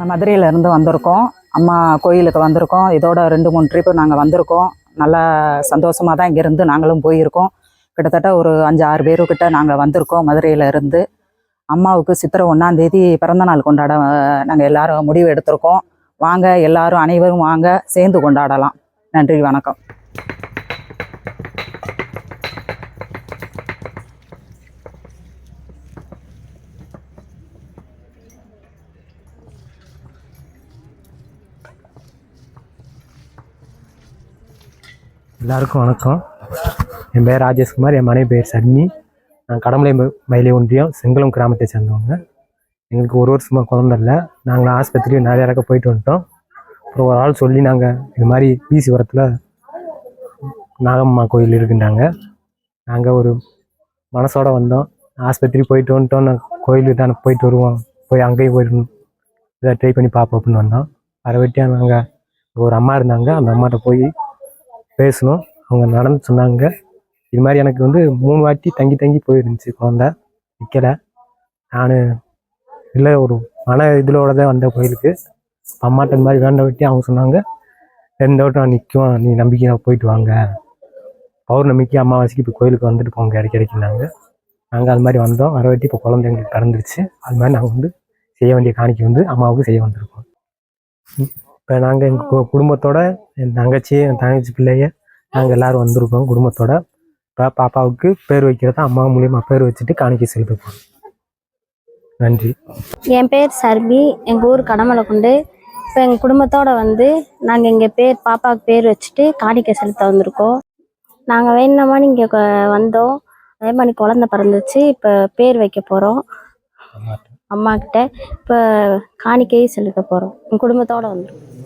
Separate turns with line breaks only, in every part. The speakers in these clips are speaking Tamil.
நாங்கள் மதுரையிலேருந்து வந்திருக்கோம். அம்மா கோயிலுக்கு வந்திருக்கோம். இதோட ரெண்டு மூணு ட்ரிப்பு நாங்கள் வந்திருக்கோம். நல்லா சந்தோஷமாக தான் இங்கேருந்து நாங்களும் போயிருக்கோம். கிட்டத்தட்ட ஒரு அஞ்சு ஆறு பேருக்கிட்ட நாங்கள் வந்திருக்கோம் மதுரையில் இருந்து. அம்மாவுக்கு சித்திரை ஒன்றாந்தேதி பிறந்த நாள் கொண்டாட நாங்கள் எல்லாரும் முடிவு எடுத்திருக்கோம். வாங்க எல்லாரும் அனைவரும் வாங்க சேர்ந்து கொண்டாடலாம். நன்றி வணக்கம்.
எல்லாருக்கும் வணக்கம். என் பேர் ராஜேஷ்குமார் என் மனைவி பேர் சர்மி நான் கடமலை மயிலை ஒன்றியம் செங்கலம் கிராமத்தை சேர்ந்தவங்க. எங்களுக்கு ஒரு வருஷமாக குழந்தை இல்லை. நாங்கள் ஆஸ்பத்திரி நிறைய இடக்க போயிட்டு வந்துட்டோம். அப்புறம் ஒரு ஆள் சொல்லி நாங்கள் இது மாதிரி பீசிபுரத்தில் நாகம்மா கோயில் இருக்குன்றாங்க. நாங்கள் ஒரு மனசோட வந்தோம். ஆஸ்பத்திரி போயிட்டு வந்துட்டோம். நான் கோயிலுக்கு தானே போயிட்டு வருவோம். போய் அங்கேயும் போயிட்டு இதை ட்ரை பண்ணி பார்ப்போம் அப்படின்னு வந்தோம். அதை வெட்டியாக நாங்கள் ஒரு அம்மா இருந்தாங்க. அந்த அம்மாட்ட போய் பேசணும். அவங்க நடந்து சொன்னாங்க. இது மாதிரி எனக்கு வந்து மூணு வாட்டி தங்கி தங்கி போயிருந்துச்சு குழந்த. நிற்கலை நான் இல்லை ஒரு மன இதிலோட தான் வந்த கோயிலுக்கு. அம்மாட்ட இந்த மாதிரி வேண்ட வாட்டி அவங்க சொன்னாங்க. ரெண்டு வட்டம் நான் நிற்கும் நீ நம்பிக்கையாக போயிட்டு வாங்க. பௌர்ணமிக்கு அமாவாசைக்கு இப்போ கோயிலுக்கு வந்துட்டு போங்க இடைக்கிடைக்குனாங்க நாங்கள் அது மாதிரி வந்தோம். வர வாட்டி இப்போ குழந்தை எங்களுக்கு பிறந்துருச்சு. அது மாதிரி நாங்கள் வந்து செய்ய வேண்டிய காணிக்கை வந்து அம்மாவுக்கு செய்ய வந்திருக்கோம். இப்போ நாங்கள் எங்கள் குடும்பத்தோட என் தங்கச்சி என் தங்கச்சி பிள்ளைய நாங்கள் எல்லாரும் வந்திருக்கோம் குடும்பத்தோட. இப்போ பாப்பாவுக்கு பேர் வைக்கிறதா அம்மா மூலியமாக பேர் வச்சுட்டு காணிக்கை செலுத்துப்போம் நன்றி.
என் பேர் சர்பி எங்கள் ஊர் கடமலைக்குண்டு இப்போ எங்கள் குடும்பத்தோட வந்து நாங்கள் இங்கே பேர் பாப்பாவுக்கு பேர் வச்சுட்டு காணிக்கை செலுத்த வந்திருக்கோம். நாங்கள் வேணுன மாதிரி இங்கே வந்தோம். அதே மாதிரி குழந்த பிறந்துச்சு இப்போ பேர் வைக்க போகிறோம் அம்மா கிட்ட இப்போ காணிக்கையை செலுத்த போகிறோம் எங்கள் குடும்பத்தோட வந்துருக்கோம்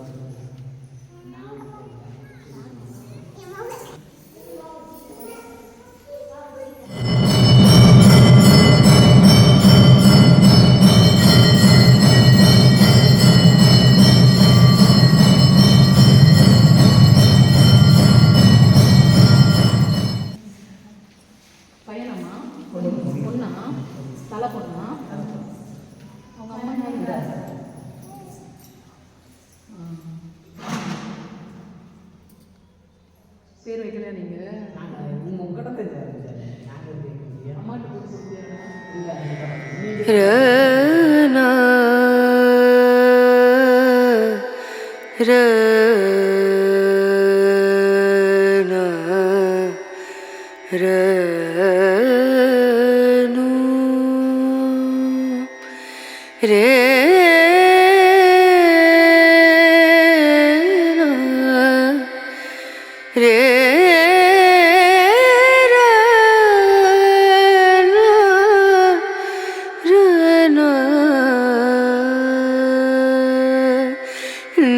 பேர் வைக்கலையா நீங்க அம்மாட்ட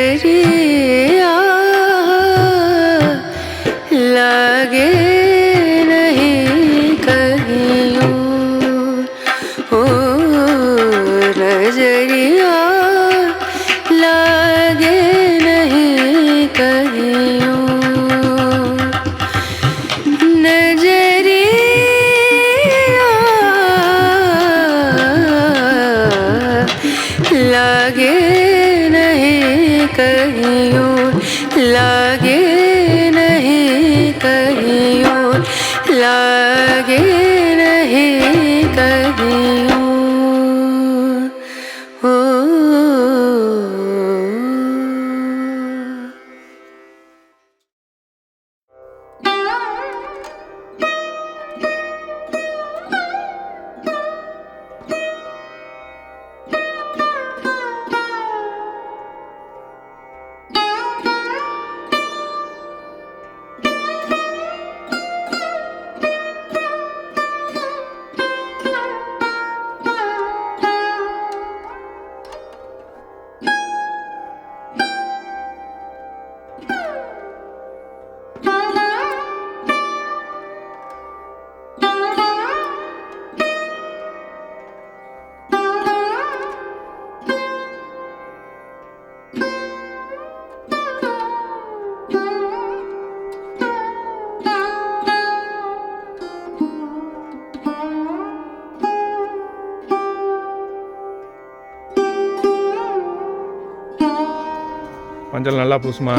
नजरिया लगे लागे नहीं कहीं
மஞ்சள் நல்லா பூசுமா?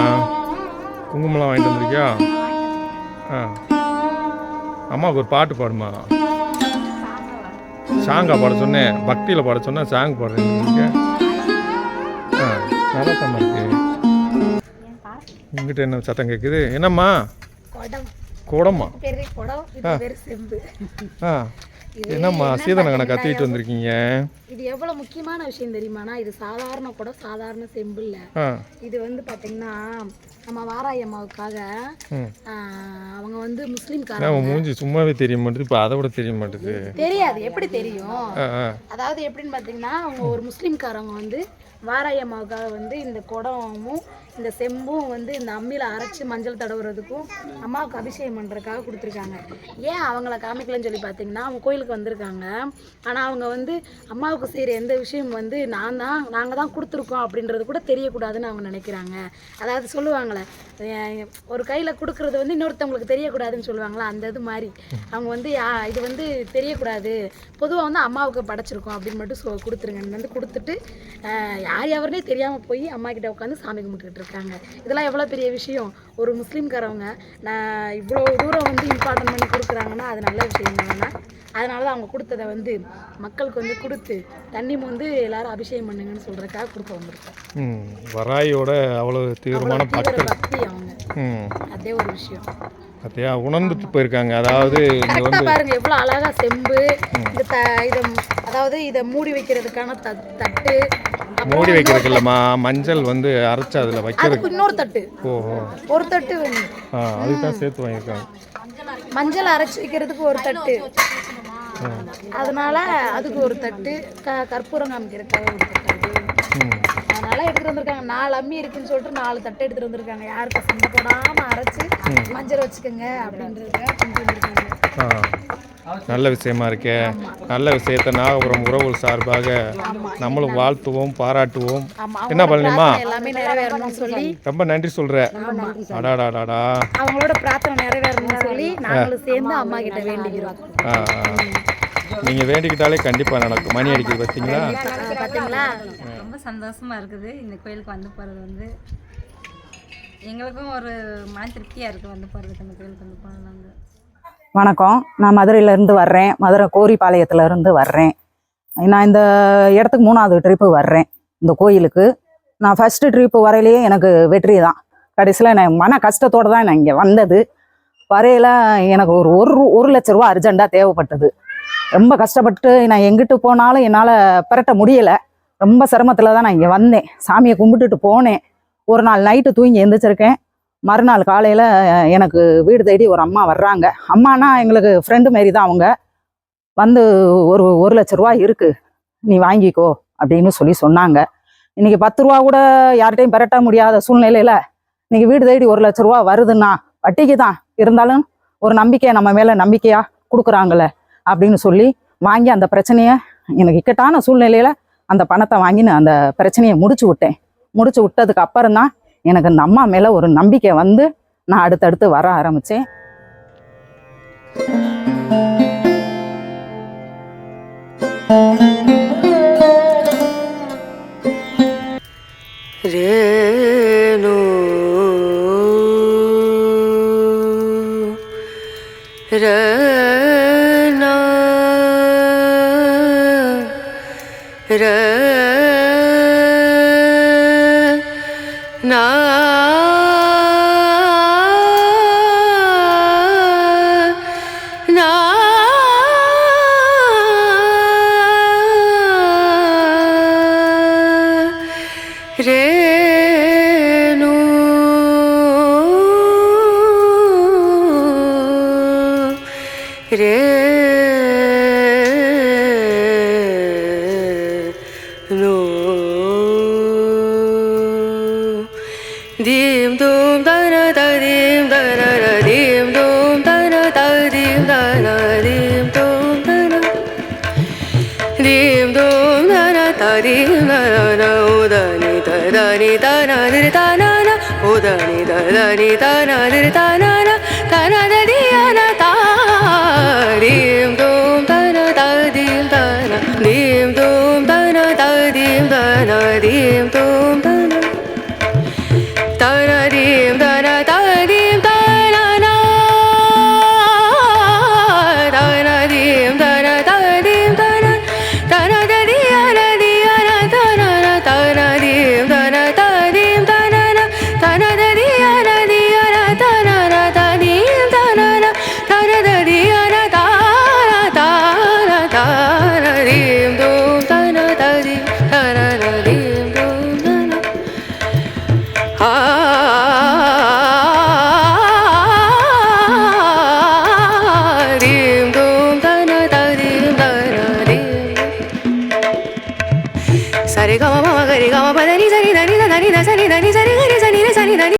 குங்குமம்லாம் வாங்கிட்டு வந்திருக்கியா? ஆ. அம்மாவுக்கு ஒரு பாட்டு பாடுமா? சாங்கா பாட சொன்னேன். பக்தியில் பாட சொன்னேன் சாங் பாடுறேன் ஆ நல்லா தான் இருக்கு. இங்கிட்ட என்ன சத்தம் கேட்குது என்னம்மா?
குடம்.
ஆ. என்னம்மா சீதன கணக்கு கத்திட்டு வந்திருக்கீங்க?
இது எவ்வளவு முக்கியமான விஷயம் தெரியுமாண்ணா இது சாதாரண குடம் சாதாரண செம்பு இல்ல. இது வந்து பாத்தீங்கன்னா நம்ம வாராயி வந்து முஸ்லீம்காரங்க.
நம்ம மூஞ்சி சும்மாவே தெரிய மாட்டேது இப்போ அதை விட தெரிய மாட்டேது.
தெரியாது எப்படி தெரியும்? அதாவது எப்படின்னு பார்த்தீங்கன்னா அவங்க ஒரு முஸ்லீம்காரவங்க வந்து வாராயி அம்மாவுக்காக வந்து இந்த குடமும் இந்த செம்பும் வந்து இந்த அம்மியில் அரைச்சி மஞ்சள் தடவுறதுக்கும் அம்மாவுக்கு அபிஷேகம் பண்ணுறதுக்காக கொடுத்துருக்காங்க. ஏன் அவங்கள காமிக்கலன்னு சொல்லி பார்த்தீங்கன்னா அவங்க கோயிலுக்கு வந்திருக்காங்க. ஆனால் அவங்க வந்து அம்மாவுக்கு செய்கிற எந்த விஷயம் வந்து நான் தான் நாங்கள் தான் கொடுத்துருக்கோம் அப்படின்றது கூட தெரியக்கூடாதுன்னு அவங்க நினைக்கிறாங்க. அதாவது சொல்லுவாங்களே ஒரு கையில் கொடுக்குறது வந்து இன்னொருத்தவங்களுக்கு தெரியக்கூடாதுன்னு சொல்லுவாங்களா? அந்த இது மாதிரி. அவங்க வந்து யா- இது வந்து தெரியக்கூடாது. பொதுவாக வந்து அம்மாவுக்கு படைச்சிருக்கோம் அப்படின்னு மட்டும் சொ கொடுத்துருங்க. வந்து கொடுத்துட்டு யார் யாருனே தெரியாமல் போய் அம்மா கிட்ட உட்காந்து சாமி கும்பிட்டுக்கிட்டு இருக்காங்க. இதெல்லாம் எவ்வளோ பெரிய விஷயம். ஒரு முஸ்லீம்காரவங்க நான் இவ்வளோ தூரம் வந்து இம்பார்ட்டன்ட் பண்ணி கொடுக்குறாங்கன்னா அது நல்ல விஷயம் தானே? அதனால தான் அவங்க கொடுத்ததை வந்து மக்களுக்கு வந்து கொடுத்து தண்ணி வந்து எல்லாரும் அபிஷேகம் பண்ணுங்கன்னு சொல்கிறதுக்காக கொடுக்க வந்திருக்கோம்.
வராயோட அவ்வளோ தீவிரமான
பக்தி அவங்க.
ம்.
அதே ஒரு விஷயம்.
பார்த்தியா உணர்ந்துட்டு போயிருக்காங்க. அதாவது இங்கே வந்து
பாருங்க எவ்வளோ அழகா செம்பு இந்த த இதை அதாவது இதை மூடி வைக்கிறதுக்கான த தட்டு
மூடி வைக்கிறதுக்கு இல்லைம்மா மஞ்சள் வந்து அரைச்சு அதில் வைக்கிறதுக்கு
இன்னொரு தட்டு.
ஓஹோ.
ஒரு தட்டு வேணும்.
ஆ அதுக்கு தான் சேர்த்து வாங்கியிருக்காங்க.
மஞ்சள் அரைச்சி வைக்கிறதுக்கு ஒரு தட்டு. அதனால அதுக்கு ஒரு தட்டு க கற்பூரம் காமிக்கிறதுக்காக ஒரு தட்டு அதனால எடுத்துட்டு வந்திருக்காங்க. நாலு அம்மி இருக்குன்னு சொல்லிட்டு நாலு தட்டு எடுத்துட்டு வந்திருக்காங்க. யாருக்கு சண்டை போடாம அரைச்சு மஞ்சள் வச்சுக்கோங்க அப்படின்றதுக்காக கொண்டு வந்திருக்காங்க
நல்ல விஷயமா இருக்கே. நல்ல விஷயத்தை நாகபுரம் உறவுகள் சார்பாக நம்மளும் வாழ்த்துவோம் பாராட்டுவோம். என்ன
சொல்லி.
ரொம்ப நன்றி சொல்கிற அடாடாடாடா.
அவங்களோட பிரார்த்தனை நிறைவேறணும்னு சொல்லி நாங்களும் சேர்ந்து அம்மா கிட்ட வேண்டிக்கிறோம்.
ஆ நீங்கள் வேண்டிக்கிட்டாலே கண்டிப்பாக நடக்கும். மணி அடிக்குது பார்த்தீங்களா
பாத்தீங்களா?
ரொம்ப சந்தோஷமா இருக்குது. இந்த கோயிலுக்கு வந்து போகிறது வந்து எங்களுக்கும் ஒரு மன திருப்தியாக இருக்குது வந்து போகிறதுக்கு அந்த கோயிலுக்கு வந்து வந்து
வணக்கம். நான் மதுரையிலேருந்து வர்றேன். மதுரை கோரிப்பாளையத்துலேருந்து வர்றேன். நான் இந்த இடத்துக்கு மூணாவது ட்ரிப்பு வர்றேன். இந்த கோயிலுக்கு. நான் ஃபஸ்ட்டு ட்ரிப்பு வரையிலேயே எனக்கு வெற்றி தான். கடைசியில் நான் மன கஷ்டத்தோடு தான் நான் இங்கே வந்தது. வரையில எனக்கு ஒரு ஒரு ஒரு லட்ச ரூபா அர்ஜெண்ட்டாக தேவைப்பட்டது. ரொம்ப கஷ்டப்பட்டு நான் எங்கிட்டு போனாலும் என்னால் பெரட்ட முடியலை. ரொம்ப சிரமத்தில் தான் நான் இங்கே வந்தேன். சாமியை கும்பிட்டுட்டு போனேன். ஒரு நாள் நைட்டு தூங்கி எழுந்திரிச்சிருக்கேன் மறுநாள் காலையில் எனக்கு வீடு தேடி ஒரு அம்மா வர்றாங்க. அம்மானா எங்களுக்கு ஃப்ரெண்டு மாரி தான் அவங்க. வந்து ஒரு ஒரு லட்ச ரூபா இருக்கு. நீ வாங்கிக்கோ அப்படின்னு சொல்லி சொன்னாங்க. இன்னைக்கு பத்து ரூபா கூட யார்கிட்டையும் பெரட்ட முடியாத சூழ்நிலையில இன்னைக்கு வீடு தேடி ஒரு லட்ச ரூபா வருதுன்னா வட்டிக்கு தான். இருந்தாலும் ஒரு நம்பிக்கை நம்ம மேல நம்பிக்கையா கொடுக்குறாங்களே அப்படின்னு சொல்லி வாங்கி அந்த பிரச்சனையை எனக்கு இக்கட்டான சூழ்நிலையில அந்த பணத்தை வாங்கி நான் அந்த பிரச்சனையை முடிச்சு விட்டேன். முடிச்சு விட்டதுக்கு அப்புறம் தான் எனக்கு அந்த அம்மா மேல ஒரு நம்பிக்கை வந்து நான் அடுத்தடுத்து வர ஆரம்பிச்சேன்.
ரேணு. ரேணா. ரே re no dim dum da na da dim da na da dim dum da na da dim da na dim dum da na dim dum da na da dim da na na uda ni da da ni da na dir da na na uda ni da da ni da na dir da na na da na